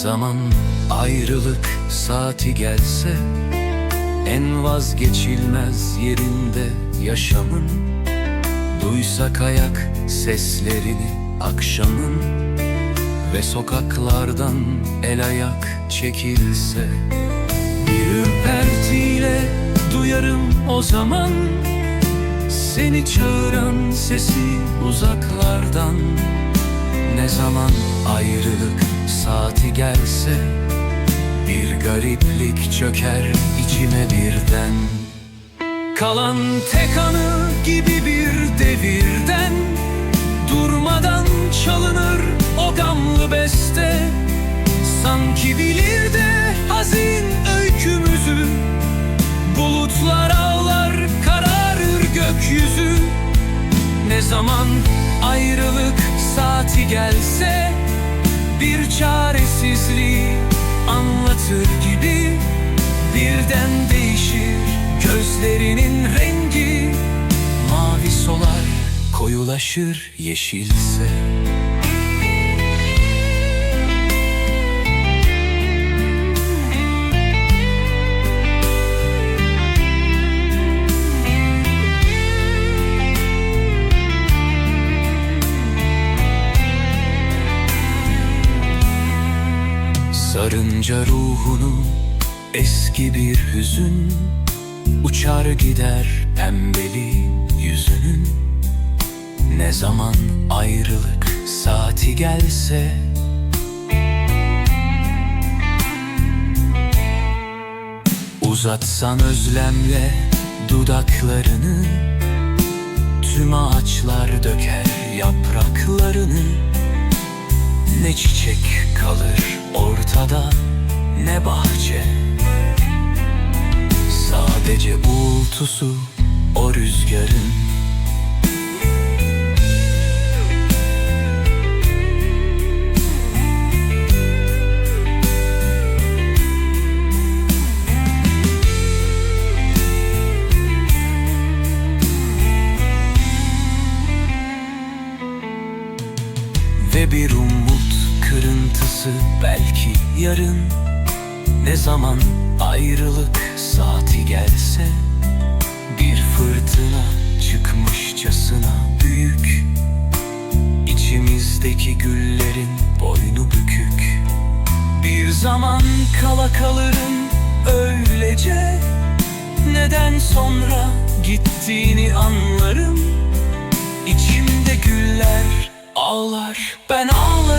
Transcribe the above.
zaman ayrılık saati gelse En vazgeçilmez yerinde yaşamın Duysak ayak seslerini akşamın Ve sokaklardan el ayak çekilse. Bir ürpertiyle duyarım o zaman Seni çağıran sesi uzaklardan. Ne zaman ayrılık saati gelse Bir gariplik çöker içime birden. Kalan tek anı gibi bir devirden Durmadan çalınır o gamlı beste. Sanki bilir de hazin öykümüzü Bulutlar ağlar kararır gökyüzü. Ne zaman ayrılık saati gelse Bir çaresizliği anlatır gibi Birden değişir gözlerinin rengi. Mavi solar koyulaşır yeşilse Sarınca ruhunu eski bir hüzün Uçar gider pembeli yüzünün. Ne zaman ayrılık saati gelse Uzatsan özlemle dudaklarını Tüm ağaçlar döker yapraklarını. Ne çiçek kalır bahçe. Sadece uğultusu o rüzgarın. Ve bir umut kırıntısı belki yarın Ne zaman ayrılık saati gelse Bir fırtına çıkmışçasına büyük. İçimizdeki güllerin boynu bükük. Bir zaman kala kalırım öylece. Neden sonra gittiğini anlarım. İçimde güller ağlar ben ağlarım